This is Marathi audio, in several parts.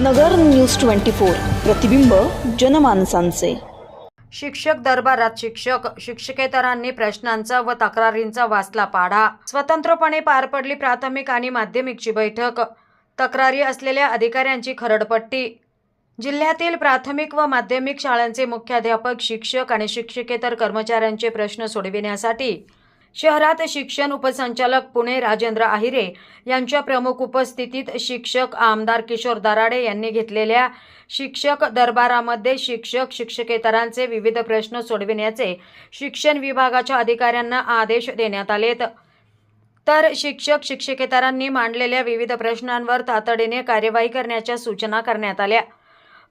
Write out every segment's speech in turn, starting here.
नगर न्यूज ट्वेंटी फोर प्रतिबिंब जनमानसांचे. शिक्षक दरबारात शिक्षक शिक्षकेतरांनी प्रश्नांचा व तक्रारींचा वाचला पाढा. स्वतंत्रपणे पार पडली प्राथमिक आणि माध्यमिकची बैठक. तक्रारी असलेल्या अधिकाऱ्यांची खरडपट्टी. जिल्ह्यातील प्राथमिक व माध्यमिक शाळांचे मुख्याध्यापक शिक्षक आणि शिक्षकेतर कर्मचाऱ्यांचे प्रश्न सोडविण्यासाठी शहरात शिक्षण उपसंचालक पुणे राजेंद्र आहिरे यांच्या प्रमुख उपस्थितीत शिक्षक आमदार किशोर दराडे यांनी घेतलेल्या शिक्षक दरबारामध्ये शिक्षक शिक्षकेतरांचे विविध प्रश्न सोडविण्याचे शिक्षण विभागाच्या अधिकाऱ्यांना आदेश देण्यात आलेत. तर शिक्षक शिक्षकेतरांनी मांडलेल्या विविध प्रश्नांवर तातडीने कार्यवाही करण्याच्या सूचना करण्यात आल्या.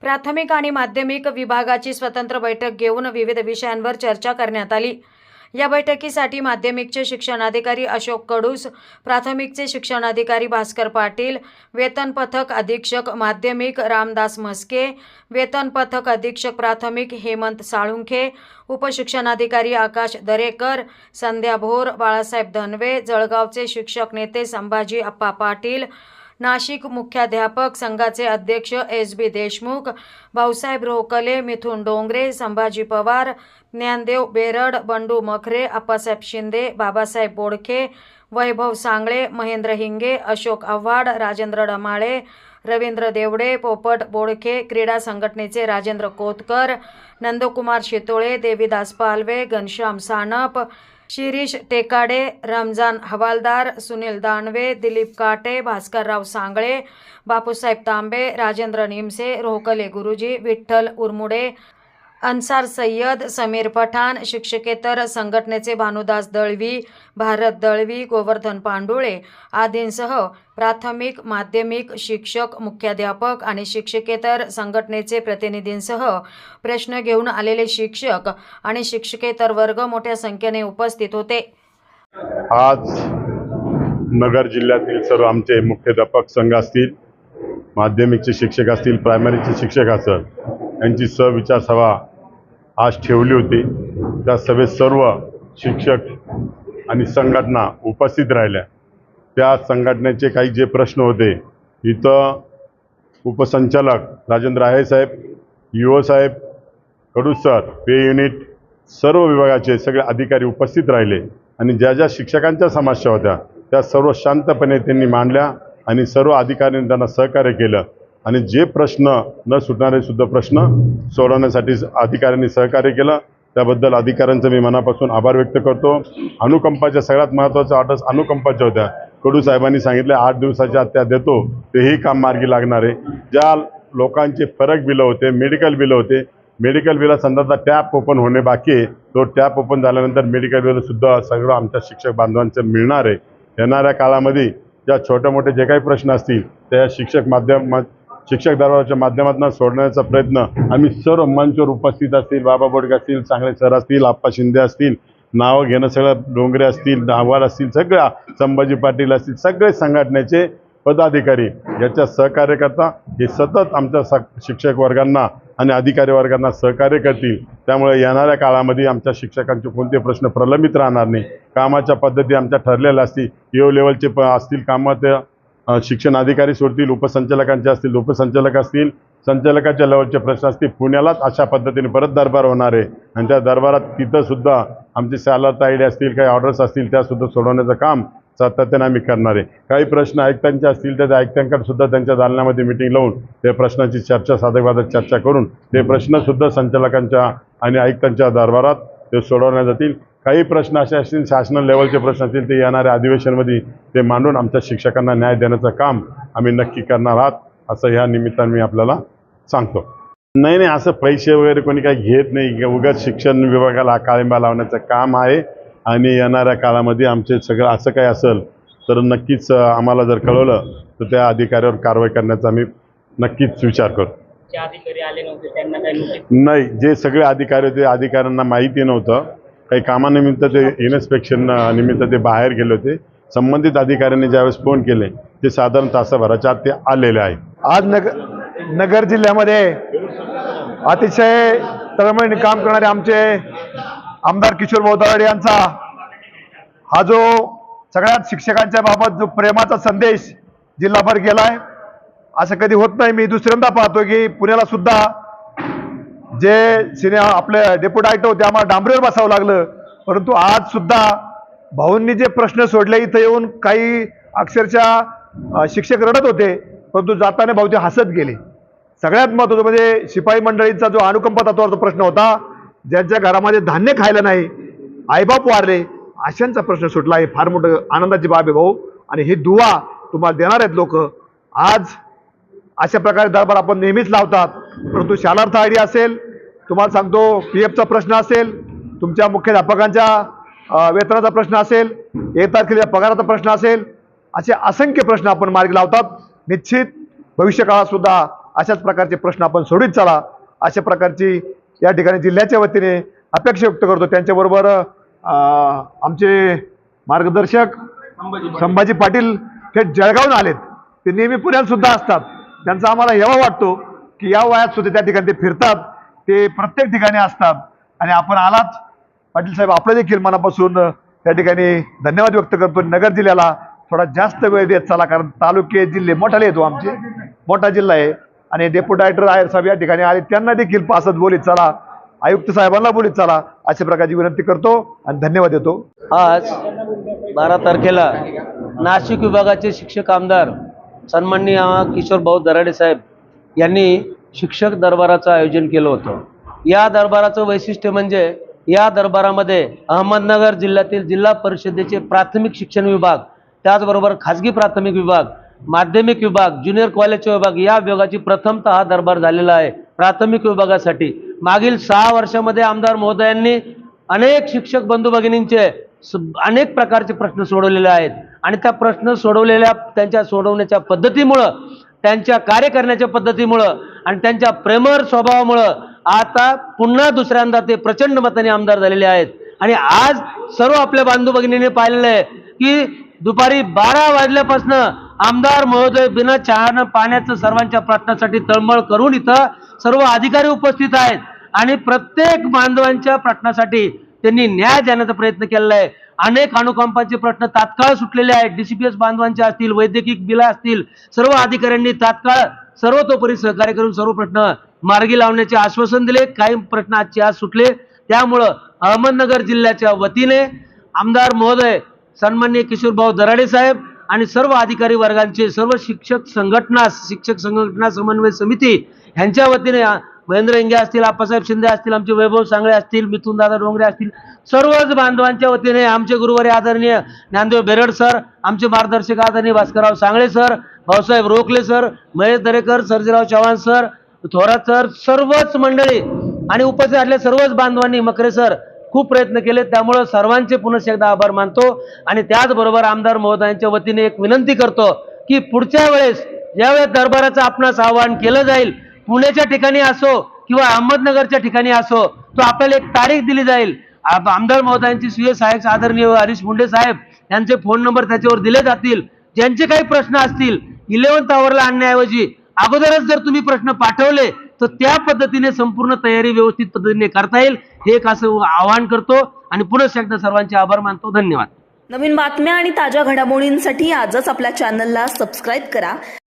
प्राथमिक आणि माध्यमिक विभागाची स्वतंत्र बैठक घेऊन विविध विषयांवर चर्चा करण्यात आली. या बैठकीसाठी माध्यमिकचे शिक्षणाधिकारी अशोक कडूस प्राथमिकचे शिक्षणाधिकारी भास्कर पाटील वेतन पथक अधीक्षक माध्यमिक रामदास म्हस्के वेतन पथक अधीक्षक प्राथमिक हेमंत साळुंखे उपशिक्षणाधिकारी आकाश दरेकर संध्या भोर बाळासाहेब धनवे जळगावचे शिक्षक नेते संभाजी अप्पा पाटील नाशिक मुख्याध्यापक संघाचे अध्यक्ष एस बी देशमुख भाऊसाहेब रोकले मिथुन डोंगरे संभाजी पवार ज्ञानदेव बेरड बंडू मखरे अप्पासाहेब शिंदे बाबासाहेब बोडखे वैभव सांगळे महेंद्र हिंगे अशोक आव्हाड राजेंद्र डमाळे रवींद्र देवडे पोपट बोडखे क्रीडा संघटनेचे राजेंद्र कोतकर नंदकुमार शितोळे देवीदास पालवे घनश्याम सानप शिरीष टेकाडे रमजान हवालदार सुनील दानवे दिलीप काटे भास्करराव सांगळे बापूसाहेब तांबे राजेंद्र निमसे रोहकले गुरुजी विठ्ठल उरमुडे अन्सार सय्यद समीर पठाण शिक्षकेतर संघटनेचे भानुदास दळवी भारत दळवी गोवर्धन पांडुळे आदींसह प्राथमिक माध्यमिक शिक्षक मुख्याध्यापक आणि शिक्षकेतर संघटनेचे प्रतिनिधींसह प्रश्न घेऊन आलेले शिक्षक आणि शिक्षकेतर वर्ग मोठ्या संख्येने उपस्थित होते. आज नगर जिल्ह्यातील सर्व आमचे मुख्याध्यापक संघ असतील माध्यमिकचे शिक्षक असतील प्रायमरीचे शिक्षक असेल यांची सविचार सभा आज ठेवली होती. त्या सभेत सर्व शिक्षक आणि संघटना उपस्थित राहिल्या. त्या संघटनेचे काही जे प्रश्न होते इथं उपसंचालक राजेंद्र आहे साहेब युओ साहेब कडू सर पे युनिट सर्व विभागाचे सगळे अधिकारी उपस्थित राहिले. आणि ज्या ज्या शिक्षकांच्या समस्या होत्या त्या सर्व शांतपणे त्यांनी मांडल्या आणि सर्व अधिकाऱ्यांनी त्यांना सहकार्य केलं. आणि जे प्रश्न न सुटणारे सुद्धा प्रश्न सोडवण्यासाठी अधिकाऱ्यांनी सहकार्य केलं. त्याबद्दल अधिकाऱ्यांचं मी मनापासून आभार व्यक्त करतो. अनुकंपाच्या सगळ्यात महत्त्वाच्या ऑर्डर्स अनुकंपाच्या होत्या. कडू साहेबांनी सांगितले आठ दिवसाच्या आत त्या देतो. तेही काम मार्गी लागणार आहे. ज्या लोकांचे फरक बिलं होते मेडिकल बिलं होते मेडिकल बिला संदर्भात टॅप ओपन होणे बाकी आहे. तो टॅप ओपन झाल्यानंतर मेडिकल बिलसुद्धा सगळं आमच्या शिक्षक बांधवांचं मिळणार आहे. येणाऱ्या काळामध्ये ज्या छोटे मोठे जे काही प्रश्न असतील त्या शिक्षक माध्यम शिक्षक दरबाराच्या माध्यमातून सोडण्याचा प्रयत्न. आम्ही सर्व मंचवर उपस्थित असतील बाबा बोडके असतील चांगले सर असतील आप्पा शिंदे असतील नावं घेणं सगळं डोंगरे असतील आव्हाड असतील सगळ्या संभाजी पाटील असतील सगळे संघटनेचे पदाधिकारी याच्या सहकार्य करता हे सतत आमच्या स शिक्षक वर्गांना आणि अधिकारी वर्गांना सहकार्य करतील. त्यामुळे येणाऱ्या काळामध्ये आमच्या शिक्षकांचे कोणते प्रश्न प्रलंबित राहणार नाही. कामाच्या पद्धती आमच्या ठरलेल्या असतील. यो लेवलचे प असतील कामात शिक्षण अधिकारी सोडतील उपसंचालकांचे असतील उपसंचालक असतील संचालकाच्या लेवलचे प्रश्न असतील पुण्यालाच अशा पद्धतीने परत दरबार होणार आहे. आणि त्या दरबारात तिथंसुद्धा आमचे सॅलर ताईडे असतील काही ऑर्डर्स असतील त्यासुद्धा सोडवण्याचं काम सातत्याने आम्ही करणार आहे. काही प्रश्न आयुक्तांचे असतील तर त्या आयुक्तांकडे सुद्धा त्यांच्या दालनामध्ये मिटिंग लावून त्या प्रश्नाची चर्चा साधकवादात चर्चा करून ते प्रश्नसुद्धा संचालकांच्या आणि आयुक्तांच्या दरबारात ते सोडवण्यात जातील काही प्रश्न असे असतील शासनाल लेवलचे प्रश्न असतील ते येणाऱ्या अधिवेशनमध्ये ते मांडून आमच्या शिक्षकांना न्याय देण्याचं काम आम्ही नक्की करणार आहात असं ह्या निमित्ताने मी आपल्याला सांगतो. नाही नाही असं पैसे वगैरे कोणी काही घेत नाही. उगाच शिक्षण विभागाला काळिंबा लावण्याचं काम आहे आणि येणाऱ्या काळामध्ये आमचे सगळं असं काही असेल तर नक्कीच आम्हाला जर कळवलं तर त्या अधिकाऱ्यावर कारवाई करण्याचा आम्ही नक्कीच विचार करू. जे अधिकारी आले नव्हते त्यांना काही नोटीस नाही जे सगळे अधिकारी होते अधिकाऱ्यांना माहिती नव्हतं. काही कामानिमित्त ते इन्स्पेक्शन निमित्त ते बाहेर गेले होते. संबंधित अधिकाऱ्यांनी ज्यावेळेस फोन केले ते साधारण तासाभराच्या आत ते आलेले आहे आज नग नगर जिल्ह्यामध्ये अतिशय तळमळीने काम करणारे आमचे आमदार किशोर बोधावडे यांचा हा जो सगळ्यात शिक्षकांच्या बाबत जो प्रेमाचा संदेश जिल्हाभर गेलाय असं कधी होत नाही. मी दुसऱ्यांदा पाहतो की पुण्याला सुद्धा जे सिने आपले डेप्युटी आयटो होते आम्हाला डांबरेवर बसावं लागलं. परंतु आज सुद्धा भाऊंनी जे प्रश्न सोडले इथं येऊन काही अक्षरशः शिक्षक रडत होते. परंतु जाताना भाऊ ते हसत गेले. सगळ्यात महत्त्वाचं म्हणजे शिपाई मंडळींचा जो अनुकंप तत्वाचा प्रश्न होता ज्यांच्या घरामध्ये धान्य खायला नाही आईबाप वारले अशांचा प्रश्न सुटला. हे फार मोठं आनंदाची बाब आहे भाऊ. आणि ही दुवा तुम्हाला देणार आहेत लोक. आज अशा प्रकारे दरबार आपण नेहमीच लावतात. परंतु शालार्थ आयडी असेल तुम्हाला सांगतो पी एफचा प्रश्न असेल तुमच्या मुख्याध्यापकांच्या वेतनाचा प्रश्न असेल एक तारखेच्या पगाराचा प्रश्न असेल असे असंख्य प्रश्न आपण मार्गी लावतात. निश्चित भविष्य काळात सुद्धा अशाच प्रकारचे प्रश्न आपण सोडीत चला अशा प्रकारची या ठिकाणी जिल्ह्याच्या वतीने अपेक्षा व्यक्त करतो. त्यांच्याबरोबर आमचे मार्गदर्शक संभाजी पाटील. थेट जळगावून आलेत. ते नेहमी पुण्यात सुद्धा असतात. त्यांचा आम्हाला हेवा वाटतो. की या वयात सुद्धा त्या ठिकाणी ते फिरतात. ते प्रत्येक ठिकाणी असतात. आणि आपण आलात. पाटील साहेब आपलं देखील मनापासून त्या ठिकाणी धन्यवाद व्यक्त करतो. नगर जिल्ह्याला थोडा जास्त वेळ देत चला कारण तालुके जिल्हे मोठाले येतो हो आमचे. मोठा जिल्हा आहे. आणि डेप्युटी डायरेक्टर आयर साहेब या ठिकाणी आले. त्यांना देखील पासत बोलीत चला. आयुक्त साहेबांना बोलीत चला. अशा प्रकारची विनंती करतो आणि धन्यवाद देतो. आज बारा तारखेला नाशिक विभागाचे शिक्षक आमदार सन्माननीय किशोर भाऊ दराडे साहेब यांनी शिक्षक दरबाराचं आयोजन केलं होतं. या दरबाराचं वैशिष्ट्य म्हणजे या दरबारामध्ये अहमदनगर जिल्ह्यातील जिल्हा परिषदेचे प्राथमिक शिक्षण विभाग त्याचबरोबर खाजगी प्राथमिक विभाग माध्यमिक विभाग ज्युनियर कॉलेजचे विभाग या विभागाची प्रथमतः हा दरबार झालेला आहे. प्राथमिक विभागासाठी मागील सहा वर्षामध्ये आमदार महोदयांनी अनेक शिक्षक बंधू भगिनींचे स- अनेक प्रकारचे प्रश्न सोडवलेले आहेत. आणि त्या प्रश्न सोडवलेल्या त्यांच्या सोडवण्याच्या पद्धतीमुळं त्यांच्या कार्य करण्याच्या पद्धतीमुळं आणि त्यांच्या प्रेमर स्वभावामुळं आता पुन्हा दुसऱ्यांदा ते प्रचंड मताने आमदार झालेले आहेत. आणि आज सर्व आपल्या बांधू भगिनीने पाहिलेलं आहे की दुपारी बारा वाजल्यापासून आमदार महोदय बिना चहानं पाण्याचं सर्वांच्या प्रश्नासाठी तळमळ करून इथं सर्व अधिकारी उपस्थित आहेत. आणि प्रत्येक बांधवांच्या प्रश्नासाठी त्यांनी न्याय देण्याचा प्रयत्न केलेला आहे अनेक अनुकंपाचे प्रश्न तात्काळ सुटलेले आहेत. डीसीपीएस बांधवांचे असतील वैद्यकीय बिल असतील सर्व अधिकाऱ्यांनी तात्काळ सर्वतोपरी सहकार्य करून सर्व प्रश्न मार्गी लावण्याचे आश्वासन दिले. काही प्रश्न आजचे आज सुटले. त्यामुळं अहमदनगर जिल्ह्याच्या वतीने आमदार महोदय सन्मान्य किशोरभाऊ दराडे साहेब आणि सर्व अधिकारी वर्गांचे सर्व शिक्षक संघटना शिक्षक संघटना समन्वय समिती ह्यांच्या वतीने महेंद्र इंगे असतील आप्पासाहेब शिंदे असतील आमचे वैभव सांगळे असतील मिथून दादा डोंगरे असतील सर्वच बांधवांच्या वतीने आमचे गुरुवारी आदरणीय ज्ञानदेव बेरड सर आमचे मार्गदर्शक आदरणीय Bhaskarrao Sangle sir Bhausaheb Rokhle sir Mahesh Darekar Sarjerao Chavan sir Thorat sir सर्वच मंडळी आणि उपस्थित असलेल्या सर्वच बांधवांनी मकरे सर खूप प्रयत्न केले त्यामुळं सर्वांचे पुनश्च एकदा आभार मानतो आणि त्याचबरोबर आमदार महोदयांच्या वतीने एक विनंती करतो की पुढच्या वेळेस ज्यावेळेस दरबाराचं आपणास आवाहन केलं जाईल पुण्याच्या ठिकाणी असो किंवा अहमदनगरच्या ठिकाणी असो तो आपल्याला एक तारीख दिली जाईल. आमदार महोदयांची सुय साहेब आदरणीय हरीश मुंडे साहेब यांचे फोन नंबर त्याच्यावर दिले जातील. ज्यांचे काही प्रश्न असतील इलेव्हन आवरला आणण्याऐवजी अगोदरच जर तुम्ही प्रश्न पाठवले तर त्या पद्धतीने संपूर्ण तयारी व्यवस्थित पद्धतीने करता येईल. हे एक असं आवाहन करतो आणि पुनश्च एकदा सर्वांचे आभार मानतो. धन्यवाद. नवीन बातम्या आणि ताज्या घडामोडींसाठी आजच आपल्या चॅनलला सबस्क्राईब करा.